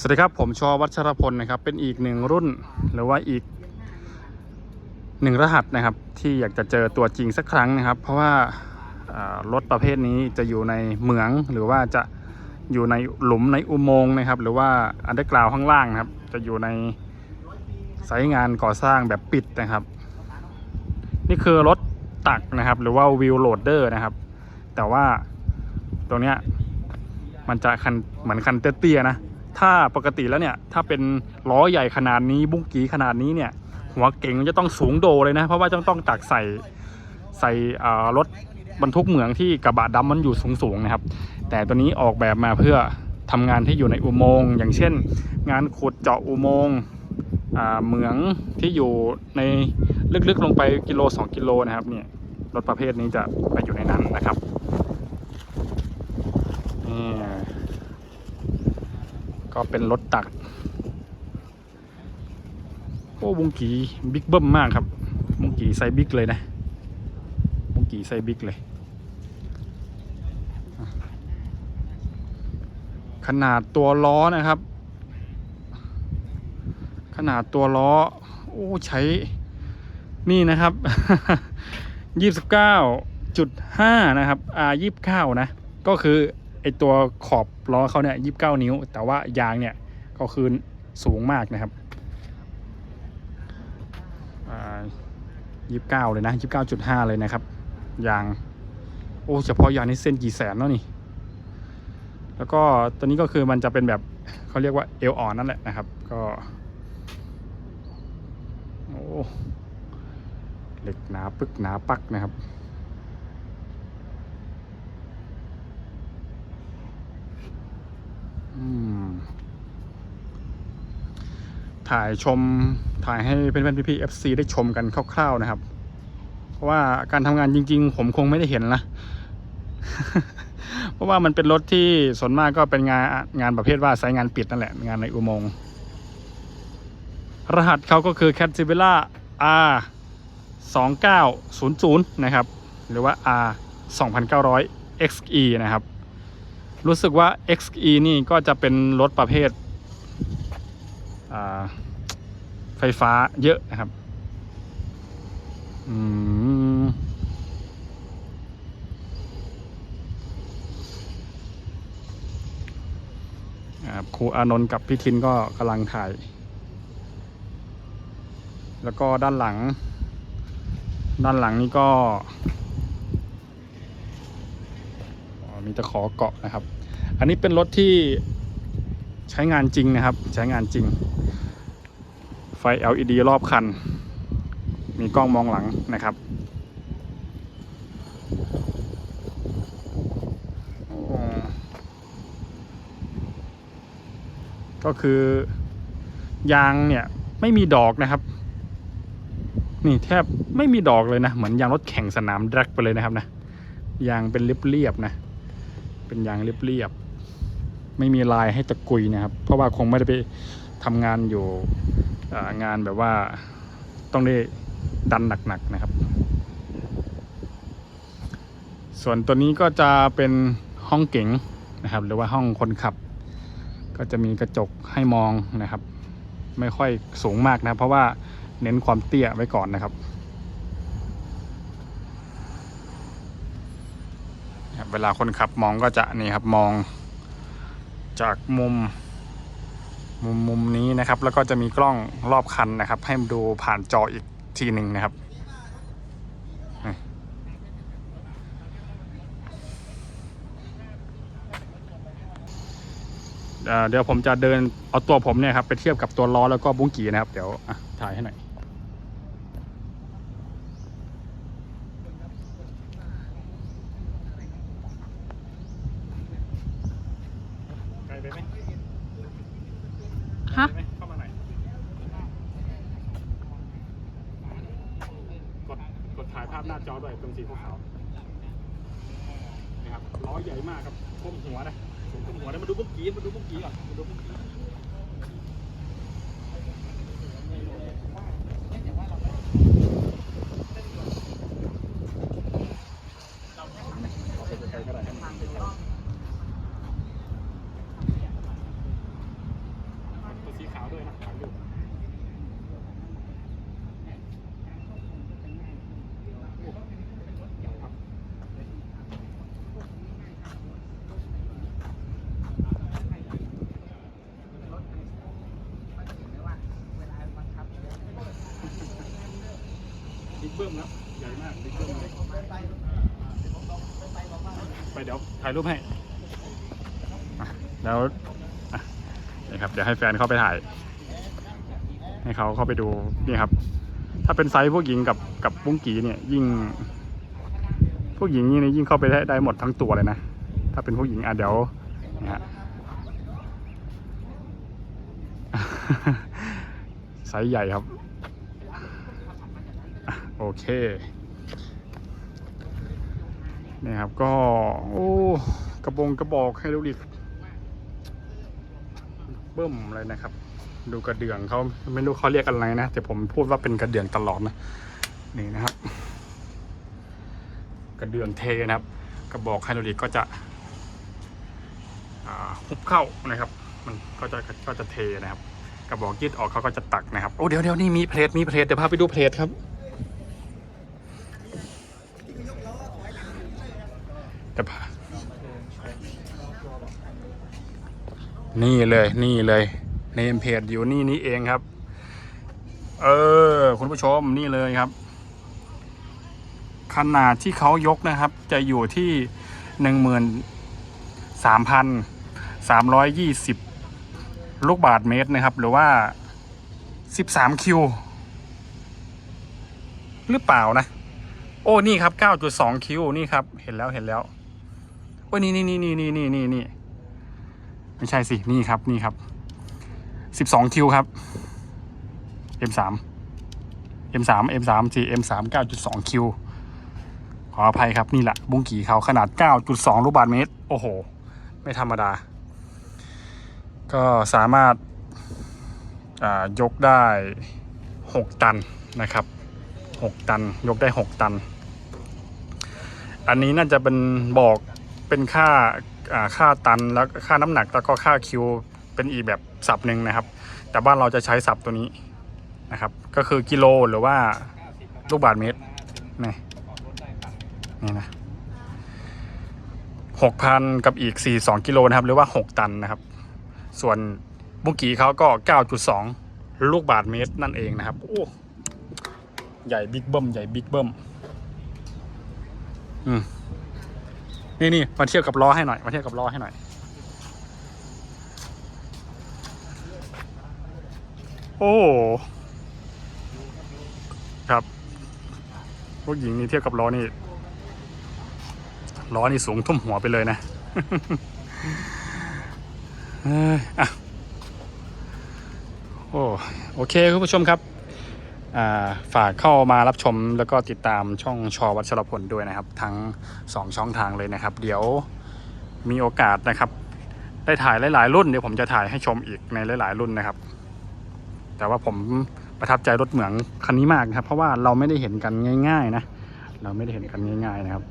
สวัสดีครับ ผมชอวัชรพลนะครับ เป็นอีกหนึ่งรุ่นหรือว่าอีกหนึ่งรหัสนะครับ ที่อยากจะเจอตัวจริงสักครั้งนะครับ เพราะว่ารถประเภทนี้จะอยู่ในเหมืองหรือว่าจะอยู่ในหลุมในอุโมงค์นะครับ หรือว่าอันเดอร์กราวข้างล่างนะครับ จะอยู่ในไซต์งานก่อสร้างแบบปิดนะครับ นี่คือรถตักนะครับ หรือว่าวิวโหลดเดอร์นะครับ แต่ว่าตรงเนี้ยมันจะคันเหมือนคันเตี้ยๆนะ ถ้าปกติแล้วเนี่ย ถ้าเป็นล้อใหญ่ขนาดนี้บุ้งกีขนาดนี้เนี่ย หัวเก่งมันจะต้องสูงโดเลยนะ เพราะว่าต้องต้องตักใส่ใส่รถบรรทุกเหมืองที่กระบะดำมันอยู่สูงๆนะครับ แต่ตัวนี้ออกแบบมาเพื่อทำงานที่อยู่ในอุโมงค์อย่างเช่น งานขุดเจาะอุโมงค์เหมืองที่อยู่ในลึกๆลงไปกิโล 2 กิโลนะครับเนี่ยรถประเภทนี้จะไปอยู่ในนั้นนะครับนี่ ก็เป็นรถตัก โอ้บุงกีบิ๊กเบิ้มมากครับบุงกีไซบิ๊กเลยนะบุงกีไซบิ๊กเลย ขนาดตัวล้อนะครับ ขนาดตัวล้อ โอ้ใช้นี่นะครับยี่สิบเก้าจุดห้านะครับ R ยี่สิบเก้านะ ก็คือ ไอตัวขอบล้อเขาเนี่ยยี่สิบเก้านิ้ว แต่ว่ายางเนี่ยก็คือสูงมากนะครับยี่สิบเก้าเลยนะยี่สิบเก้าจุดห้าเลยนะครับ ยาง โอ้เฉพาะยางนี่เส้นกี่แสนแล้วนี่ แล้วก็ตัวนี้ก็คือมันจะเป็นแบบเขาเรียกว่าเอลอ่อนนั่นแหละนะครับ ก็โอ้เหล็กหนาปึกหนาปักนะครับ อืม ถ่ายชมถ่ายให้เพื่อนๆพี่ๆ FC ได้ชมกันคร่าวๆนะครับ เพราะว่าการทำงานจริง ๆ ผมคงไม่ได้เห็นนะเพราะว่ามันเป็นรถที่ส่วนมากก็เป็นงานงานประเภทว่าไซต์งานปิดนั่นแหละ งานในอุโมงค์รหัสเขาก็คือ c a t i v e l a R 2900 นะครับ หรือว่า R 2900 XE นะครับ รู้สึกว่า XE นี่ก็จะเป็นรถประเภทไฟฟ้าเยอะนะครับอืมครับครูอานนท์กับพี่ทินก็กำลังถ่าย แล้วก็ด้านหลัง ด้านหลังนี่ก็อ๋อ มีตะขอเกาะนะครับ อันนี้เป็นรถที่ใช้งานจริงนะครับ ใช้งานจริง ไฟ LED รอบคัน มีกล้องมองหลังนะครับก็คือยางเนี่ยไม่มีดอกนะครับ นี่แทบไม่มีดอกเลยนะ เหมือนยางรถแข่งสนามดรักไปเลยนะครับนะยางเป็นเรียบๆนะ เป็นยางเรียบๆไม่มีลายให้ตะกุยนะครับ เพราะว่าคงไม่ได้ไปทำงานอยู่งานแบบว่าต้องได้ดันหนักๆนะครับ ส่วนตัวนี้ก็จะเป็นห้องเก๋งนะครับ หรือว่าห้องคนขับ ก็จะมีกระจกให้มองนะครับ ไม่ค่อยสูงมากนะ เพราะว่าเน้นความเตี้ยไว้ก่อนนะครับครับ เวลาคนขับมองก็จะนี่ครับมองจากมุม มุมมุมนี้นะครับ แล้วก็จะมีกล้องรอบคันนะครับ ให้ดูผ่านจออีกทีหนึ่งนะครับเอ่อเดี๋ยวผมจะเดินเอาตัวผมเนี่ยครับไปเทียบกับตัวล้อแล้วก็บุ้งกีนะครับ เดี๋ยวอะถ่ายให้หน่อย ไกลไปไหมฮะเข้ามาหน่อยกดกดถ่ายภาพหน้าจอด้วยตรงสีขาวๆนะครับล้อใหญ่มากครับก้มหัวนะผมก้มหัวนะมาดูปุ๊กกี้มาดูปุ๊กกี้ก่อนมาดูปุ๊กกี้เอาไปไกลๆก็ได้ให้มันไกลๆ เบิ้มครับใหญ่มากบิ๊กเบิ้มเลยไปเดี๋ยวถ่ายรูปให้อะแล้วอะนี่ครับเดี๋ยวให้แฟนเข้าไปถ่าย ให้เขาเข้าไปดูนี่ครับ ถ้าเป็นไซส์พวกหญิงกับกับบุ้งกีเนี่ยยิ่ง พวกหญิงนี่ยิ่งเข้าไปได้ได้หมดทั้งตัวเลยนะถ้าเป็นพวกหญิงอะเดี๋ยวนะฮะไซส์ใหญ่ครับ โอเคนี่ครับก็ โอ้ กระบงกระบอกไฮดรอลิกเบิ่มเลยนะครับ ดูกระเดื่องเขาไม่รู้เขาเรียกอะไรนะ แต่ผมพูดว่าเป็นกระเดื่องตลอดนะ นี่นะครับ กระเดื่องเทนะครับ กระบอกไฮดรอลิกก็จะหุบเข้านะครับ มันก็จะก็จะเทนะครับ กระบอกยืดออกเขาก็จะตักนะครับ โอ้เดี๋ยวเดี๋ยวนี่มีเพลทมีเพลทเดี๋ยวพาไปดูเพลทครับ เดี๋ยวพานี่เลยนี่เลยเนมเพจอยู่นี่นี่เองครับ เออ คุณผู้ชมนี่เลยครับ ขนาดที่เขายกนะครับ จะอยู่ที่หนึ่งหมื่นสามพันสามร้อยยี่สิบลูกบาทเมตรนะครับ หรือว่าสิบสามคิวหรือเปล่านะ โอ้ นี่ครับเก้าจุดสองคิวนี่ครับ เห็นแล้วเห็นแล้ว โอ้ยนี่นี่นี่นี่นี่นี่นี่นี่ไม่ใช่สิ นี่ครับ นี่ครับสิบสองคิวครับ M สาม M สาม M สามสี่ M สามเก้าจุดสองคิวขออภัยครับนี่แหละ บุ้งกี่เขาขนาด 9.2 ลูกบาศก์เมตร โอ้โห ไม่ธรรมดา ก็สามารถายกได้ 6 ตันนะครับ 6 ตัน ยกได้ 6 ตัน อันนี้น่าจะเป็นบอก เป็นค่าค่าตันแล้วค่าน้ำหนักแล้วก็ค่าคิวเป็นอีกแบบสับหนึ่งนะครับ แต่บ้านเราจะใช้สับตัวนี้นะครับ ก็คือกิโลหรือว่าลูกบาศก์เมตรนี่นี่นะหกพันกับอีกสี่สองกิโลนะครับ หรือว่าหกตันนะครับ ส่วนบุกี้เขาก็เก้าจุดสองลูกบาทเมตรนั่นเองนะครับโอ้ใหญ่บิ๊กเบิ้มใหญ่บิ๊กเบิ้มอืม นี่นี่มาเทียบกับล้อให้หน่อยมาเทียบกับล้อให้หน่อย โอ้ครับพวกหญิงนี่เทียบกับล้อนี่ล้อนี่สูงทุ่มหัวไปเลยนะอะโอ้โอเคคุณผู้ชมครับ ฝากเข้ามารับชมแล้วก็ติดตามช่องชอวัชรพลด้วยนะครับ ทั้ง 2 ช่องทางเลยนะครับ เดี๋ยวมีโอกาสนะครับ ได้ถ่ายหลาย ๆ รุ่นเดี๋ยวผมจะถ่ายให้ชมอีกในหลาย ๆ รุ่นนะครับ แต่ว่าผมประทับใจรถเหมืองคันนี้มากนะครับ เพราะว่าเราไม่ได้เห็นกันง่าย ๆ นะ เราไม่ได้เห็นกันง่าย ๆ นะครับ